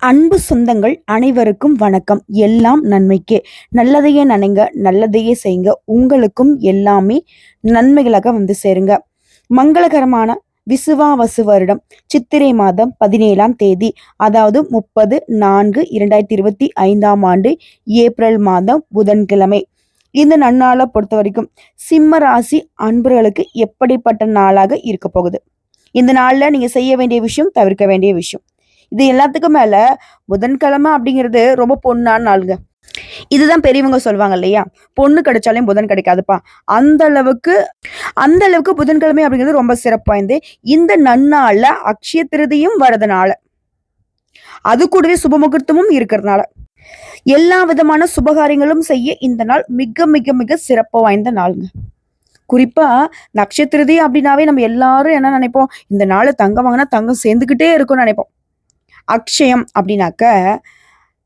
அன்பு சொந்தங்கள் அனைவருக்கும் வணக்கம். எல்லாம் நன்மைக்கே. நல்லதையே நினைங்க நல்லதையே செய்யுங்க. உங்களுக்கும் எல்லாமே நன்மைகளாக வந்து சேருங்க. மங்களகரமான விசுவாவசு வருடம். சித்திரை மாதம் பதினேழாம் தேதி அதாவது முப்பது நான்கு இரண்டாயிரத்தி இருபத்தி ஐந்தாம் ஆண்டு ஏப்ரல் மாதம் புதன்கிழமை. இந்த நன்னாளை பொறுத்த வரைக்கும் சிம்ம ராசி அன்பர்களுக்கு எப்படிப்பட்ட நாளாக இருக்க போகுது? இந்த நாளில் நீங்கள் செய்ய வேண்டிய விஷயம் தவிர்க்க வேண்டிய விஷயம். இது எல்லாத்துக்கும் மேல புதன்கிழமை அப்படிங்கிறது ரொம்ப பொண்ணான நாளுங்க. இதுதான் பெரியவங்க சொல்லுவாங்க இல்லையா? பொண்ணு கிடைச்சாலே புதன் கிடைக்காதுப்பா. அந்த அளவுக்கு அந்த அளவுக்கு புதன்கிழமை அப்படிங்கிறது ரொம்ப சிறப்பு வாய்ந்து இந்த நன்னாள்ல அக்ஷய திருதியும் வரதுனால. அது கூடவே சுபமுகூர்த்தமும் இருக்கிறதுனால. எல்லா விதமான சுபகாரியங்களும் செய்ய இந்த நாள் மிக மிக மிக சிறப்பு வாய்ந்த நாளுங்க. குறிப்பா நட்சத்திரதி அப்படின்னாவே நம்ம எல்லாரும் என்ன நினைப்போம்? இந்த நாள் தங்கம் வாங்கினா தங்கம் சேர்ந்துக்கிட்டே இருக்கும்னு நினைப்போம். அக்ஷயம் அப்படின்னாக்க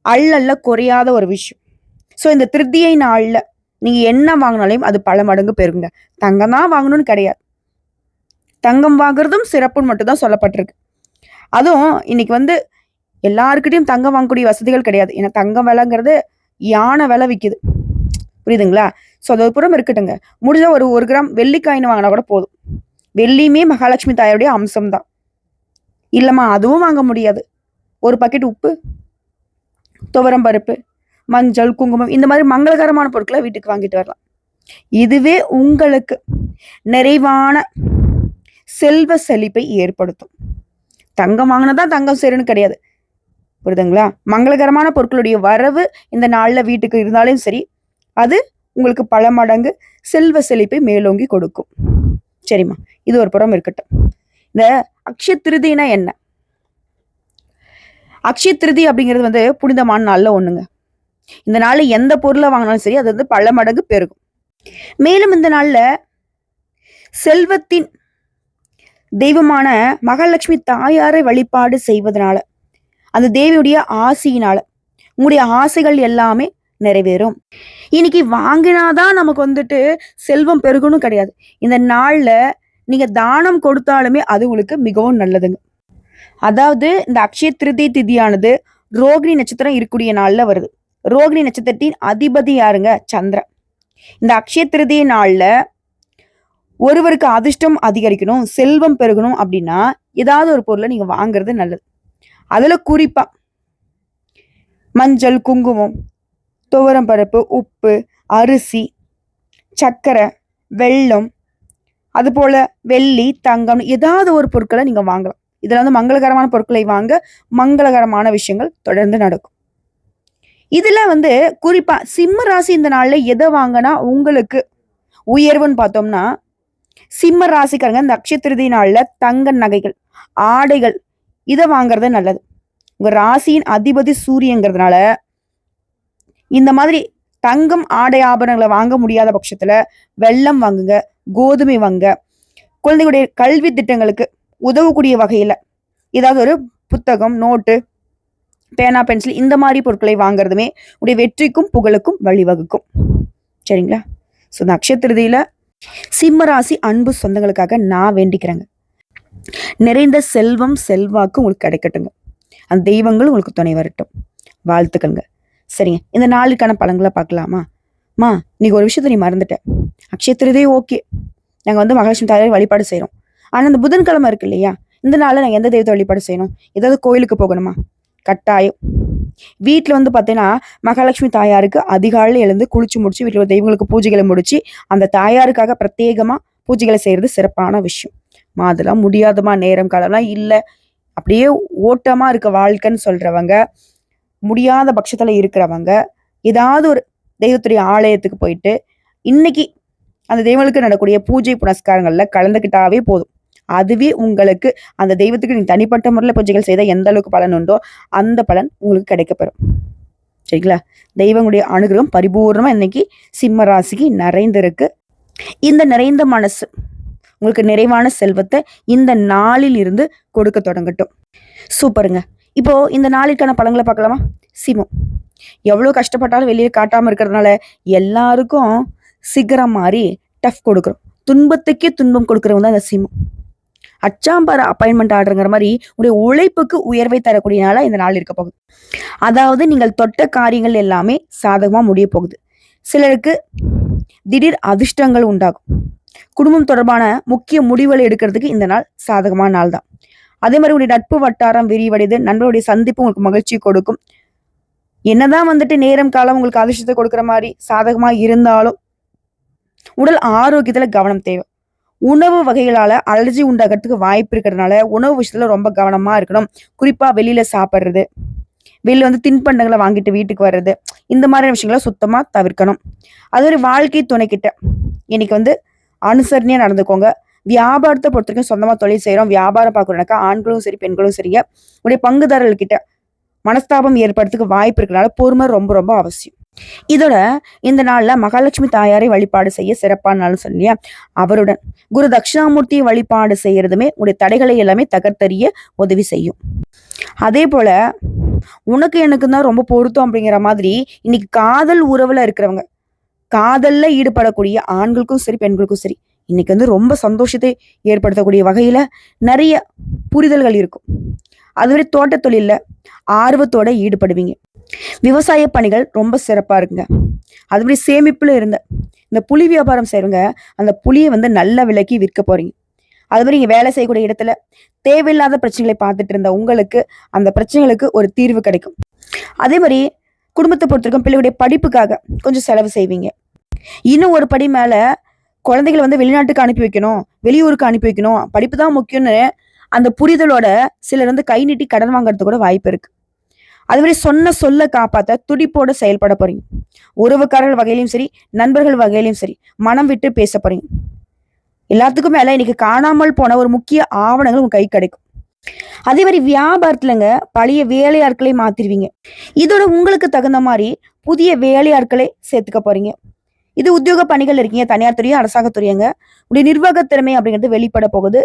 அள்ளல்ல குறையாத ஒரு விஷயம். ஸோ இந்த திருத்தியை நாளில் நீங்கள் என்ன வாங்கினாலையும் அது பல மடங்கு பெருங்க தங்கம் தான் வாங்கணும்னு கிடையாது. தங்கம் வாங்குறதும் சிறப்புன்னு மட்டும் தான் சொல்லப்பட்டிருக்கு. அதுவும் இன்னைக்கு வந்து எல்லாருக்கிட்டையும் தங்கம் வாங்கக்கூடிய வசதிகள் கிடையாது. ஏன்னா தங்கம் விலைங்கிறது யானை விலை விற்கிது புரியுதுங்களா? ஸோ அது புறம் இருக்கட்டுங்க. முடிஞ்சால் ஒரு ஒரு கிராம் வெள்ளி வாங்கினா கூட போதும். வெள்ளியுமே மகாலட்சுமி தாயோடைய அம்சம் தான் இல்லைம்மா அதுவும் வாங்க முடியாது. ஒரு பக்கெட் உப்பு துவரம் பருப்பு மஞ்சள் குங்குமம் இந்த மாதிரி மங்களகரமான பொருட்களை வீட்டுக்கு வாங்கிட்டு வரலாம். இதுவே உங்களுக்கு நிறைவான செல்வ செழிப்பை ஏற்படுத்தும். தங்கம் வாங்கினதா தங்கம் சேருன்னு கிடையாது. புரியுதுங்களா? மங்களகரமான பொருட்களுடைய வரவு இந்த நாளில் வீட்டுக்கு இருந்தாலும் சரி அது உங்களுக்கு பல மடங்கு செல்வ செழிப்பை மேலோங்கி கொடுக்கும். சரிம்மா இது ஒரு புறம் இருக்கட்டும். இந்த அக்ஷய திருதினா என்ன? அக்ஷய திருதி அப்படிங்கிறது வந்து புனிதமான நாளில் ஒண்ணுங்க. இந்த நாள்ல எந்த பொருளை வாங்கினாலும் சரி அது வந்து பல மடங்கு பெருகும். மேலும் இந்த நாள்ல செல்வத்தின் தெய்வமான மகாலட்சுமி தாயாரை வழிபாடு செய்வதனால அந்த தேவியுடைய ஆசையினால உங்களுடைய ஆசைகள் எல்லாமே நிறைவேறும். இன்னைக்கு வாங்கினாதான் நமக்கு வந்துட்டு செல்வம் பெருகணும் கிடையாது. இந்த நாள்ல நீங்க தானம் கொடுத்தாலுமே அது உங்களுக்கு மிகவும் நல்லதுங்க. அதாவது இந்த அக்ஷய திருதி திதியானது ரோகிணி நட்சத்திரம் இருக்கக்கூடிய நாள்ல வருது. ரோகிணி நட்சத்திரத்தின் அதிபதி யாருங்க? சந்திரன். இந்த அக்ஷய திருதி நாள்ல ஒருவருக்கு அதிர்ஷ்டம் அதிகரிக்கணும் செல்வம் பெருகணும் அப்படின்னா ஏதாவது ஒரு பொருளை நீங்க வாங்குறது நல்லது. அதுல குறிப்பா மஞ்சள் குங்குமம் துவரம் பருப்பு உப்பு அரிசி சர்க்கரை வெள்ளம் அதுபோல் வெள்ளி தங்கம் ஏதாவது ஒரு பொருட்களை நீங்கள் வாங்கலாம். இதில் வந்து மங்களகரமான பொருட்களை வாங்க மங்களகரமான விஷயங்கள் தொடர்ந்து நடக்கும். இதுல வந்து குறிப்பா சிம்ம ராசி இந்த நாள்ல எதை வாங்கினா உங்களுக்கு உயர்வுன்னு பார்த்தோம்னா சிம்ம ராசிக்காரங்க நட்சத்திரதி நாளில் நாள்ல தங்க நகைகள் ஆடைகள் இதை வாங்குறது நல்லது. உங்க ராசியின் அதிபதி சூரியங்கிறதுனால இந்த மாதிரி தங்கம் ஆடை ஆபரணங்களை வாங்க முடியாத பட்சத்துல வெள்ளம் வாங்குங்க கோதுமை வாங்க குழந்தைகளுடைய கல்வி திட்டங்களுக்கு உதவக்கூடிய வகையில் ஏதாவது ஒரு புத்தகம் நோட்டு பேனா பென்சில் இந்த மாதிரி பொருட்களை வாங்குறதுமே உடைய வெற்றிக்கும் புகழுக்கும் வழிவகுக்கும். சரிங்களா? ஸோ இந்த சிம்மராசி அன்பு சொந்தங்களுக்காக நான் வேண்டிக்கிறேங்க. நிறைந்த செல்வம் செல்வாக்கு உங்களுக்கு கிடைக்கட்டுங்க. அந்த தெய்வங்கள் உங்களுக்கு துணை வரட்டும். வாழ்த்துக்கள்ங்க. சரிங்க. இந்த நாளுக்கான பழங்களை பார்க்கலாமா? மா இன்னைக்கு ஒரு விஷயத்த நீ மறந்துட்ட. அக்ஷய ஓகே நாங்கள் வந்து மகாலட்சுமி தாயாரை வழிபாடு செய்கிறோம் ஆனால் அந்த புதன்கிழமை இருக்கு இல்லையா? இந்த நாளில் நாங்கள் எந்த தெய்வத்தை வழிபாடு செய்யணும்? ஏதாவது கோயிலுக்கு போகணுமா? கட்டாயம். வீட்டில் வந்து பார்த்தீங்கன்னா மகாலட்சுமி தாயாருக்கு அதிகாலையில் எழுந்து குளிச்சு முடிச்சு வீட்டில் தெய்வங்களுக்கு பூஜைகளை முடிச்சு அந்த தாயாருக்காக பிரத்யேகமாக பூஜைகளை செய்கிறது சிறப்பான விஷயம். மா அதெல்லாம் நேரம் காலம்லாம் இல்லை. அப்படியே ஓட்டமாக இருக்க வாழ்க்கைன்னு சொல்கிறவங்க முடியாத பட்சத்தில் இருக்கிறவங்க ஏதாவது ஒரு தெய்வத்துடைய ஆலயத்துக்கு போயிட்டு இன்னைக்கு அந்த தெய்வங்களுக்கு நடக்கூடிய பூஜை புனஸ்காரங்களில் கலந்துக்கிட்டாவே போதும். அதுவே உங்களுக்கு அந்த தெய்வத்துக்கு நீங்கள் தனிப்பட்ட முறையில் பூஜைகள் செய்தால் எந்த அளவுக்கு பலன் உண்டோ அந்த பலன் உங்களுக்கு கிடைக்கப்பெறும். சரிங்களா? தெய்வங்களுடைய அனுகிரகம் பரிபூர்ணமாக இன்னைக்கு சிம்ம ராசிக்கு நிறைந்திருக்கு. இந்த நிறைந்த மனசு உங்களுக்கு நிறைவான செல்வத்தை இந்த நாளில் இருந்து கொடுக்க தொடங்கட்டும். சூப்பருங்க. இப்போ இந்த நாளிற்கான பழங்களை பார்க்கலாமா? சிமம் எவ்வளோ கஷ்டப்பட்டாலும் வெளியே காட்டாமல் இருக்கிறதுனால எல்லாருக்கும் சிகரம் மாதிரி டஃப் கொடுக்குறோம். துன்பத்துக்கே துன்பம் கொடுக்குறவங்க தான் அந்த சிமம் அச்சாம்பார் அப்பாயின்மெண்ட் ஆர்டருங்கிற மாதிரி உடைய உழைப்புக்கு உயர்வை தரக்கூடிய நாளாக இந்த நாள் இருக்க போகுது. அதாவது நீங்கள் தொட்ட காரியங்கள் எல்லாமே சாதகமாக முடிய போகுது. சிலருக்கு திடீர் அதிர்ஷ்டங்கள் உண்டாகும். குடும்பம் தொடர்பான முக்கிய முடிவுகளை எடுக்கிறதுக்கு இந்த நாள் சாதகமான நாள் தான். அதே மாதிரி உடைய நட்பு வட்டாரம் விரிவடைது நண்பருடைய சந்திப்பு உங்களுக்கு மகிழ்ச்சி கொடுக்கும். என்னதான் வந்துட்டு நேரம் காலம் உங்களுக்கு அதிர்ஷ்டத்தை கொடுக்குற மாதிரி சாதகமாக இருந்தாலும் உடல் ஆரோக்கியத்தில் கவனம் தேவை. உணவு வகைகளால அலர்ஜி உண்டாகிறதுக்கு வாய்ப்பு இருக்கிறதுனால உணவு விஷயத்துல ரொம்ப கவனமா இருக்கணும். குறிப்பா வெளியில சாப்பிட்றது வெளியில் வந்து தின்பண்டங்களை வாங்கிட்டு வீட்டுக்கு வர்றது இந்த மாதிரியான விஷயங்களை சுத்தமா தவிர்க்கணும். அது ஒரு வாழ்க்கை துணைக்கிட்ட. இன்னைக்கு வந்து அனுசரணையா நடந்துக்கோங்க. வியாபாரத்தை பொறுத்த வரைக்கும் சொந்தமா தொழில் செய்யறோம் வியாபாரம் பார்க்குறோம்னாக்கா ஆண்களும் சரி பெண்களும் சரிங்க. உடைய பங்குதாரர்கிட்ட மனஸ்தாபம் ஏற்படுறதுக்கு வாய்ப்பு இருக்கிறனால பொறுமை ரொம்ப ரொம்ப அவசியம். இதோட இந்த நாள்ல மகாலட்சுமி தாயாரை வழிபாடு செய்ய சிறப்பான நாள் சொல்லியா அவருடன் குரு தட்சிணாமூர்த்தியை வழிபாடு செய்யறதுமே உடைய தடைகளை எல்லாமே தகர்த்தறிய உதவி செய்யும். அதே போல உனக்கு எனக்கு தான் ரொம்ப பொருத்தம் அப்படிங்கிற மாதிரி இன்னைக்கு காதல் உறவுல இருக்கிறவங்க காதல்ல ஈடுபடக்கூடிய ஆண்களுக்கும் சரி பெண்களுக்கும் சரி இன்னைக்கு வந்து ரொம்ப சந்தோஷத்தை ஏற்படுத்தக்கூடிய வகையில நிறைய புரிதல்கள் இருக்கும். அதுவரை தோட்ட தொழிலில் ஆர்வத்தோட ஈடுபடுவீங்க. விவசாய பணிகள் ரொம்ப சிறப்பா இருக்குங்க. அதுபடி சேமிப்புல இருந்த இந்த புலி வியாபாரம் செய்றவங்க அந்த புலியை வந்து நல்ல விலைக்கு விற்க போறீங்க. அதுமாதிரி நீங்கள் வேலை செய்யக்கூடிய இடத்துல தேவையில்லாத பிரச்சனைகளை பார்த்துட்டு இருந்த உங்களுக்கு அந்த பிரச்சனைகளுக்கு ஒரு தீர்வு கிடைக்கும். அதே மாதிரி குடும்பத்தை பொறுத்திருக்கும் பிள்ளைகளுடைய படிப்புக்காக கொஞ்சம் செலவு செய்வீங்க. இன்னும் ஒரு படி மேல குழந்தைகளை வந்து வெளிநாட்டுக்கு அனுப்பி வைக்கணும் வெளியூருக்கு அனுப்பி வைக்கணும். படிப்பு தான் முக்கியம்னு அந்த புரிதலோட சிலர் வந்து கை நீட்டி கடன் வாங்குறது கூட வாய்ப்பு இருக்கு. அது மாதிரி சொன்ன சொல்ல காப்பாத்த துடிப்போட செயல்பட போறீங்க. உறவுக்காரர்கள் வகையிலும் சரி நண்பர்கள் வகையிலும் சரி மனம் விட்டு பேச போறீங்க. எல்லாத்துக்கும் மேல இன்னைக்கு காணாமல் போன ஒரு முக்கிய ஆவணங்கள் உங்க கை கிடைக்கும். அதே மாதிரி வியாபாரத்துலங்க பழைய வேலையாட்களை மாத்திருவீங்க. இதோட உங்களுக்கு தகுந்த மாதிரி புதிய வேலையாட்களை சேர்த்துக்க போறீங்க. இது உத்தியோக பணிகள் இருக்கீங்க தனியார் துறையும் அரசாங்க துறையங்க. உடைய நிர்வாக திறமை அப்படிங்கிறது வெளிப்பட போகுது.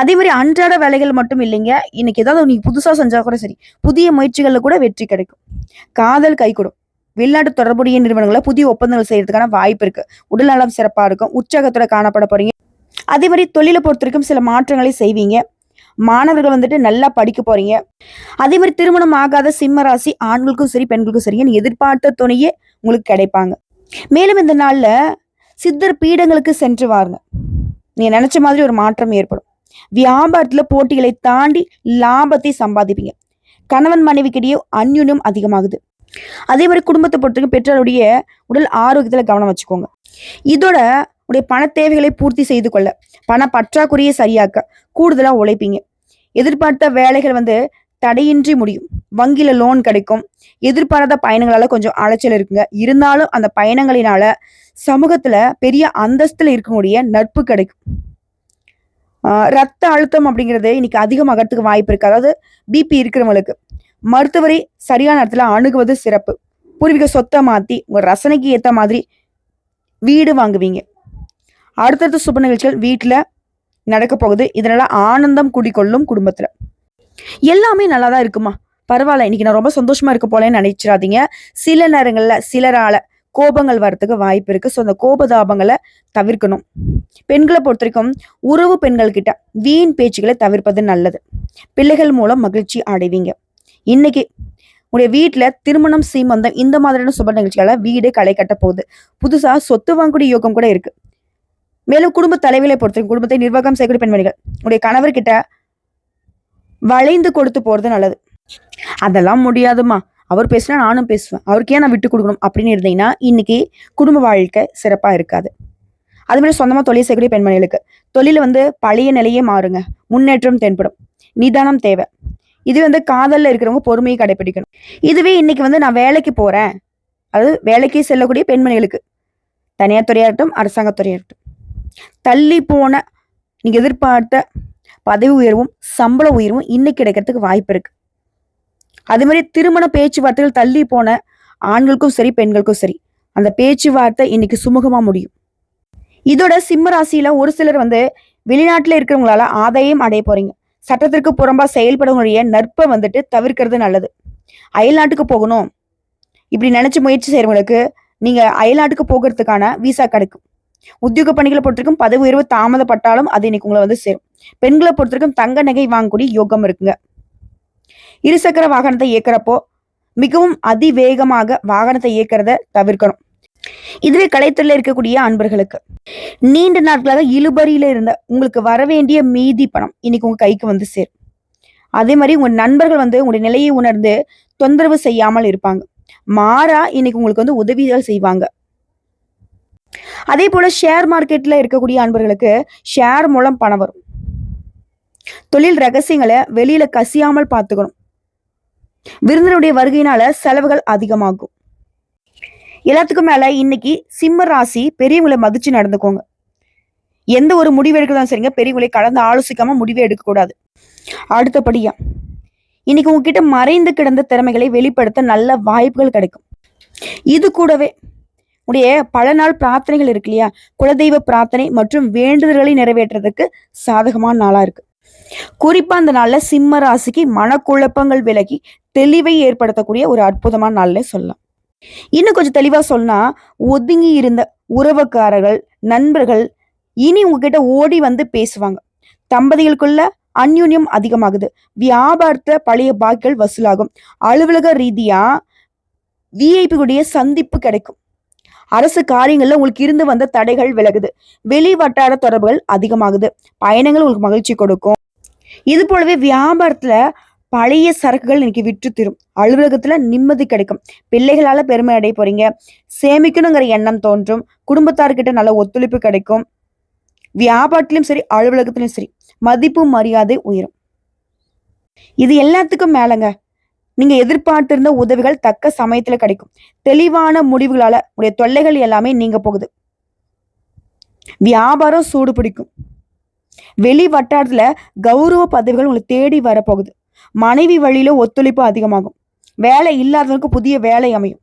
அதே மாதிரி அன்றாட வேலைகள் மட்டும் இல்லைங்க. இன்னைக்கு ஏதாவது நீங்க புதுசா செஞ்சா கூட சரி புதிய முயற்சிகள்ல கூட வெற்றி கிடைக்கும். காதல் கைகூடும். வெளிநாட்டு தொடர்புடைய நிறுவனங்களை புதிய ஒப்பந்தங்கள் செய்யறதுக்கான வாய்ப்பு இருக்கு. உடல் நலம் சிறப்பா இருக்கும். உற்சாகத்தோட காணப்பட போறீங்க. அதே மாதிரி தொழிலை பொறுத்த வரைக்கும் சில மாற்றங்களை செய்வீங்க. மாணவர்கள் வந்துட்டு நல்லா படிக்க போறீங்க. அதே மாதிரி திருமணம் ஆகாத சிம்ம ராசி ஆண்களுக்கும் சரி பெண்களுக்கும் சரி எதிர்பார்த்த துணையே உங்களுக்கு கிடைப்பாங்க. மேலும் இந்த நாள்ல சித்தர் பீடங்களுக்கு சென்று வாருங்க. நீங்க நினைச்ச மாதிரி ஒரு மாற்றம் ஏற்படும். வியாபாரத்துல போட்டிகளை தாண்டி லாபத்தை சம்பாதிப்பீங்க. கணவன் மனைவிக்கிடையே அந்யுன்யம் அதிகமாகுது. அதே மாதிரி குடும்பத்தை பொறுத்தவரைக்கும் பெற்றோருடைய உடல் ஆரோக்கியத்துல கவனம் வச்சுக்கோங்க. இதோட உடைய பண தேவைகளை பூர்த்தி செய்து கொள்ள பண பற்றாக்குறையை சரியாக்க கூடுதலா உழைப்பீங்க. எதிர்பார்த்த வேலைகள் வந்து தடையின்றி முடியும். வங்கியில லோன் கிடைக்கும். எதிர்பாராத பயணங்களால கொஞ்சம் அலைச்சல் இருக்குங்க. இருந்தாலும் அந்த பயணங்களினால சமூகத்துல பெரிய அந்தஸ்துல இருக்கக்கூடிய நட்பு கிடைக்கும். ரத்த அழுத்தம் அப்படிங்கிறது இன்னைக்கு அதிகமாகறதுக்கு வாய்ப்பு இருக்கு. அதாவது பிபி இருக்கிறவங்களுக்கு மருத்துவரை சரியான இடத்துல அணுகுவது சிறப்பு. பூர்வீக சொத்தை மாத்தி உங்க ரசனைக்கு ஏத்த மாதிரி வீடு வாங்குவீங்க. அடுத்தடுத்த சுப நிகழ்ச்சிகள் வீட்டுல நடக்க போகுது. இதனால ஆனந்தம் குடிக்கொள்ளும் குடும்பத்துல. எல்லாமே நல்லா தான் இருக்குமா? பரவாயில்ல இன்னைக்கு நான் ரொம்ப சந்தோஷமா இருக்க போலேன்னு நினைச்சிடாதீங்க. சில நேரங்களில் சிலரால கோபங்கள் வரத்துக்கு வாய்ப்பு இருக்கு. ஸோ அந்த கோபதாபங்களை தவிர்க்கணும். பெண்களை பொறுத்த வரைக்கும் உறவு பெண்கள் கிட்ட வீண் பேச்சுகளை தவிர்ப்பது நல்லது. பிள்ளைகள் மூலம் மகிழ்ச்சி அடைவீங்க. இன்னைக்கு உடைய வீட்டில் திருமணம் சீமந்தம் இந்த மாதிரியான சுப நிகழ்ச்சிகளை வீடு களை கட்ட போகுது. புதுசா சொத்து வாங்கக்கூடிய யோகம் கூட இருக்கு. மேலும் குடும்ப தலைவிகளை பொறுத்த குடும்பத்தை நிர்வாகம் செய்யக்கூடிய பெண்மணிகள் உடைய கணவர்கிட்ட வளைந்து கொடுத்து போறது நல்லது. அதெல்லாம் முடியாதுமா அவர் பேசினா நானும் பேசுவேன். அவருக்கு ஏன் நான் விட்டு கொடுக்கணும் அப்படின்னு இருந்தீங்கன்னா இன்னைக்கு குடும்ப வாழ்க்கை சிறப்பாக இருக்காது. அது மாதிரி சொந்தமாக தொழில் செய்யக்கூடிய பெண்மணிகளுக்கு தொழில் வந்து பழைய நிலையே மாறுங்க. முன்னேற்றம் தென்படும். நிதானம் தேவை. இது வந்து காதலில் இருக்கிறவங்க பொறுமையை கடைபிடிக்கணும் இதுவே இன்னைக்கு வந்து நான் வேலைக்கு போகிறேன் அது வேலைக்கு செல்லக்கூடிய பெண்மணிகளுக்கு. தனியார் துறையாக இருக்கட்டும் அரசாங்க துறையா இருக்கட்டும். தள்ளி போன நீங்கள் எதிர்பார்த்த பதவி உயர்வும் சம்பள உயர்வும் இன்னைக்கு கிடைக்கிறதுக்கு வாய்ப்பு இருக்குது அதே மாதிரி திருமண பேச்சுவார்த்தைகள் தள்ளி போன ஆண்களுக்கும் சரி பெண்களுக்கும் சரி அந்த பேச்சுவார்த்தை இன்னைக்கு சுமூகமாக முடியும். இதோட சிம்ம ராசியில ஒரு சிலர் வந்து வெளிநாட்டில் இருக்கிறவங்களால ஆதாயம் அடைய போறீங்க. சட்டத்திற்கு புறம்பா செயல்படவங்களுடைய நட்பை வந்துட்டு தவிர்க்கிறது நல்லது. அயல்நாட்டுக்கு போகணும். இப்படி நினைச்சு முயற்சி செய்யறவங்களுக்கு நீங்க அயல்நாட்டுக்கு போகிறதுக்கான விசா கிடைக்கும். உத்தியோக பணிகளை பொறுத்திருக்கும் பதவி உயர்வு தாமதப்பட்டாலும் அது இன்னைக்கு உங்களை வந்து சேரும். பெண்களை பொறுத்திருக்கும் தங்க நகை வாங்கக்கூடிய யோகம் இருக்குங்க. இருசக்கர வாகனத்தை இயக்குறப்போ மிகவும் அதிவேகமாக வாகனத்தை இயக்கிறத தவிர்க்கணும். இதுவே கலைத்துறையில இருக்கக்கூடிய அன்பர்களுக்கு. நீண்ட நாட்களாக இழுபறியில இருந்த உங்களுக்கு வர வேண்டிய மீதி பணம் இன்னைக்கு உங்க கைக்கு வந்து சேரும். அதே மாதிரி உங்க நண்பர்கள் வந்து உங்களுடைய நிலையை உணர்ந்து தொந்தரவு செய்யாமல் இருப்பாங்க. மாறா இன்னைக்கு உங்களுக்கு வந்து உதவிகள் செய்வாங்க. அதே போல ஷேர் மார்க்கெட்ல இருக்கக்கூடிய அன்பர்களுக்கு ஷேர் மூலம் பணம் வரும். தொழில் ரகசியங்களை வெளியில கசியாமல் பார்த்துக்கணும். விருந்தினுடைய வருகையினால செலவுகள் அதிகமாகும். எல்லாத்துக்கும் மேல இன்னைக்கு சிம்ம ராசி பெரியவங்களை மதிச்சு நடந்துக்கோங்க. எந்த ஒரு முடிவு எடுக்கிறதாலும் சரிங்க பெரியவங்களை கலந்து ஆலோசிக்காம முடிவே எடுக்கக்கூடாது. அடுத்தபடியா இன்னைக்கு உங்ககிட்ட மறைந்து கிடந்த திறமைகளை வெளிப்படுத்த நல்ல வாய்ப்புகள் கிடைக்கும். இது கூடவே உடைய பல நாள் பிரார்த்தனைகள் இருக்கு இல்லையா? குலதெய்வ பிரார்த்தனை மற்றும் வேண்டுதல்களை நிறைவேற்றுறதுக்கு சாதகமான நாளா இருக்கு. குறிப்பா அந்த நாள்ல சிம்ம ராசிக்கு மனக்குழப்பங்கள் விலகி தெளிவை ஏற்படுத்தக்கூடிய ஒரு அற்புதமான நாள்ல சொல்லலாம். இன்னும் கொஞ்சம் தெளிவா சொன்னா ஒதுங்கி இருந்த உறவுக்காரர்கள் நண்பர்கள் இனி உங்ககிட்ட ஓடி வந்து பேசுவாங்க. தம்பதிகளுக்குள்ள அந்யூன்யம் அதிகமாகுது. வியாபாரத்தை பழைய பாக்கிகள் வசூலாகும். அலுவலக ரீதியா விஐபி சந்திப்பு கிடைக்கும். அரசு காரியங்கள்ல உங்களுக்கு இருந்து வந்த தடைகள் விலகுது. வெளி வட்டார தொடர்புகள் அதிகமாகுது. பயணங்கள் உங்களுக்கு மகிழ்ச்சி கொடுக்கும். இது போலவே வியாபாரத்துல பழைய சரக்குகள் இன்னைக்கு விற்று தீரும். அலுவலகத்துல நிம்மதி கிடைக்கும். பிள்ளைகளால பெருமை அடைய போறீங்க. சேமிக்கணுங்கிற எண்ணம் தோன்றும். குடும்பத்தார்கிட்ட நல்ல ஒத்துழைப்பு கிடைக்கும். வியாபாரத்திலும் சரி அலுவலகத்திலும் சரி மதிப்பு மரியாதை உயரும். இது எல்லாத்துக்கும் மேலங்க. நீங்க எதிர்பார்த்திருந்த உதவிகள் தக்க சமயத்துல கிடைக்கும். தெளிவான முடிவுகளால உடைய தொல்லைகள் எல்லாமே நீங்க போகுது. வியாபாரம் சூடு பிடிக்கும். வெளி வட்டாரத்துல கௌரவ பதவிகள் உங்களுக்கு தேடி வரப்போகுது. மனைவி வழியில ஒத்துழைப்பு அதிகமாகும். வேலை இல்லாதவனுக்கு புதிய வேலை அமையும்.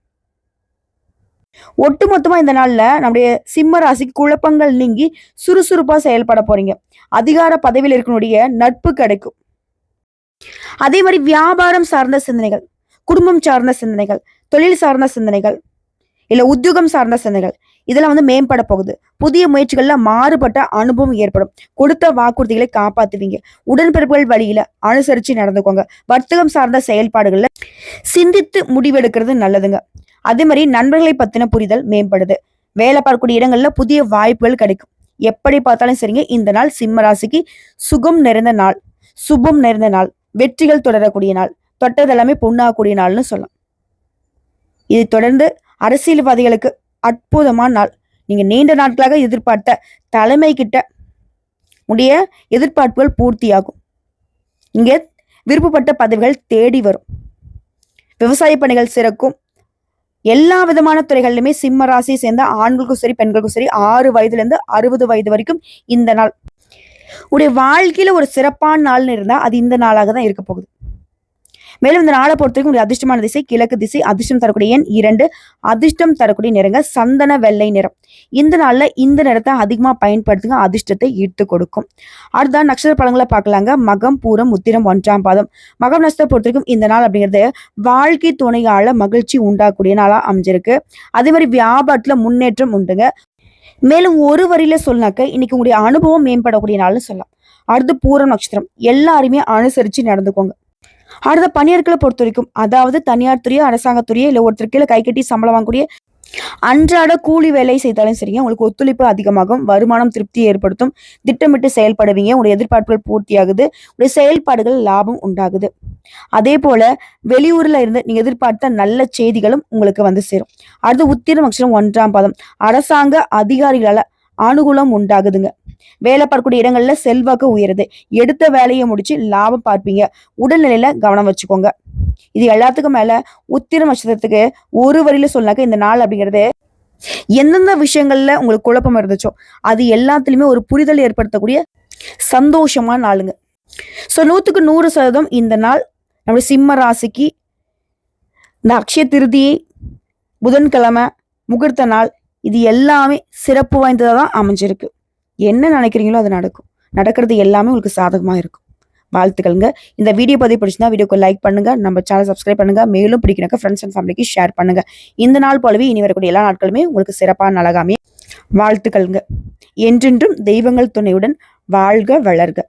ஒட்டுமொத்தமா இந்த நாள்ல நம்முடைய சிம்ம ராசிக்கு குழப்பங்கள் நீங்கி சுறுசுறுப்பா செயல்பட போறீங்க. அதிகார பதவியில் இருக்கனுடைய நட்பு கிடைக்கும். அதே மாதிரி வியாபாரம் சார்ந்த சிந்தனைகள் குடும்பம் சார்ந்த சிந்தனைகள் தொழில் சார்ந்த சிந்தனைகள் இல்ல உத்தியோகம் சார்ந்த சிந்தனைகள் இதெல்லாம் வந்து மேம்பட போகுது. புதிய முயற்சிகளில் மாறுபட்ட அனுபவம் ஏற்படும். கொடுத்த வாக்குறுதிகளை காப்பாற்றுவீங்க உடன்பிறப்புகள் வழியில அனுசரித்து நடந்துக்கோங்க. வர்த்தகம் சார்ந்த செயல்பாடுகளில் சிந்தித்து முடிவெடுக்கிறது நல்லதுங்க. அதே மாதிரி நண்பர்களை பற்றின புரிதல் மேம்படுது. வேலை பார்க்கக்கூடிய இடங்கள்ல புதிய வாய்ப்புகள் கிடைக்கும். எப்படி பார்த்தாலும் சரிங்க இந்த நாள் சிம்ம ராசிக்கு சுகம் நிறைந்த நாள். சுபம் நிறைந்த நாள். வெற்றிகள் தொடரக்கூடிய நாள். தொட்டதெல்லாமே பொண்ணாகக்கூடிய நாள்னு சொல்லலாம். இது தொடர்ந்து அரசியல்வாதிகளுக்கு அற்புதமான நாள். நீங்கள் நீண்ட நாட்களாக எதிர்பார்த்த தலைமை கிட்ட உடைய எதிர்பார்ப்புகள் பூர்த்தியாகும். இங்கே விருப்பப்பட்ட பதவிகள் தேடி வரும். விவசாய பணிகள் சிறக்கும். எல்லா விதமான துறைகளிலுமே சிம்ம ராசியை சேர்ந்த ஆண்களுக்கும் சரி பெண்களுக்கும் சரி ஆறு வயதுலேருந்து அறுபது வயது வரைக்கும் இந்த நாள். உடைய வாழ்க்கையில ஒரு சிறப்பான நாள்னு இருந்தால் அது இந்த நாளாக தான் இருக்க போகுது. மேலும் இந்த நாளை பொறுத்த வரைக்கும் உடைய அதிர்ஷ்டமான திசை கிழக்கு திசை அதிர்ஷ்டம் தரக்கூடிய எண் இரண்டு. அதிர்ஷ்டம் தரக்கூடிய நிறங்க சந்தன வெள்ளை நிறம். இந்த நாளில் இந்த நிறத்தை அதிகமாக பயன்படுத்துங்க. அதிர்ஷ்டத்தை ஈர்த்து கொடுக்கும். அடுத்த நட்சத்திர பழங்களை பார்க்கலாங்க. மகம் பூரம் உத்திரம் ஒன்றாம் பாதம். மகம் நட்சத்திரம் பொறுத்த வரைக்கும் இந்த நாள் அப்படிங்கிறது வாழ்க்கை துணையால மகிழ்ச்சி உண்டாகக்கூடிய நாளாக அமைஞ்சிருக்கு. அதே மாதிரி வியாபாரத்தில் முன்னேற்றம் உண்டுங்க. மேலும் ஒரு வரியில சொன்னாக்க இன்னைக்கு உங்களுடைய அனுபவம் மேம்படக்கூடிய நாள்னு சொல்லலாம். அடுத்து பூரம் நட்சத்திரம். எல்லாருமே அனுசரிச்சு நடந்துக்கோங்க. அடுத்த பணியாட்களை பொறுத்த வரைக்கும் அதாவது தனியார் துறையோ அரசாங்கத்துறையோ இல்லை ஒருத்தர் கீழே கை கட்டி சம்பளம் வாங்கக்கூடிய அன்றாட கூலி வேலை செய்தாலும் சரிங்க உங்களுக்கு ஒத்துழைப்பு அதிகமாகும் வருமானம் திருப்தியை ஏற்படுத்தும் திட்டமிட்டு செயல்படுவீங்க உங்களுடைய எதிர்பார்ப்புகள் பூர்த்தியாகுது உங்களுடைய செயல்பாடுகள் லாபம் உண்டாகுது. அதே போல வெளியூர்ல இருந்து நீங்க எதிர்பார்த்த நல்ல செய்திகளும் உங்களுக்கு வந்து சேரும். அடுத்து உத்திரம் அக்ஷரம் ஒன்றாம் பாதம் அரசாங்க அதிகாரிகளால அனுகூலம் உண்டாகுதுங்க. வேலை பார்க்கக்கூடிய இடங்கள்ல செல்வாக்கு உயருது. எடுத்த வேலையை முடிச்சு லாபம் பார்ப்பீங்க. உடல்நிலையில கவனம் வச்சுக்கோங்க. இது எல்லாத்துக்கும் மேல உத்திர நட்சத்திரத்துக்கு ஒரு வரியில சொன்னாக்க இந்த நாள் அப்படிங்கிறது எந்தெந்த விஷயங்கள்ல உங்களுக்கு குழப்பம் இருந்துச்சோ அது எல்லாத்துலயுமே ஒரு புரிதல் ஏற்படுத்தக்கூடிய சந்தோஷமான நாளுங்க. ஸோ நூற்றுக்கு நூறு சதவீதம் இந்த நாள் நம்முடைய சிம்ம ராசிக்கு இந்த அக்ஷய திருதியை புதன்கிழமை முகூர்த்த நாள் இது எல்லாமே சிறப்பு வாய்ந்ததாக தான் அமைஞ்சிருக்கு. என்ன நினைக்கிறீங்களோ அது நடக்கும். நடக்கிறது எல்லாமே உங்களுக்கு சாதகமாக இருக்கும். வாழ்த்துக்கள்ங்க. இந்த வீடியோ பதிவு பிடிச்சிருந்தா வீடியோக்கு லைக் பண்ணுங்க. நம்ம சேனல் சப்ஸ்கிரைப் பண்ணுங்க. மேலும் பிடிக்கணுக்க ஃப்ரெண்ட்ஸ் அண்ட் ஃபேமிலிக்கு ஷேர் பண்ணுங்க. இந்த நாள் போலவே இனி வரக்கூடிய எல்லா நாட்களுமே உங்களுக்கு சிறப்பான நலகாமே வாழ்த்துக்கள்ங்க. என்றென்றும் தெய்வங்கள் துணையுடன் வாழ்க வளர்க.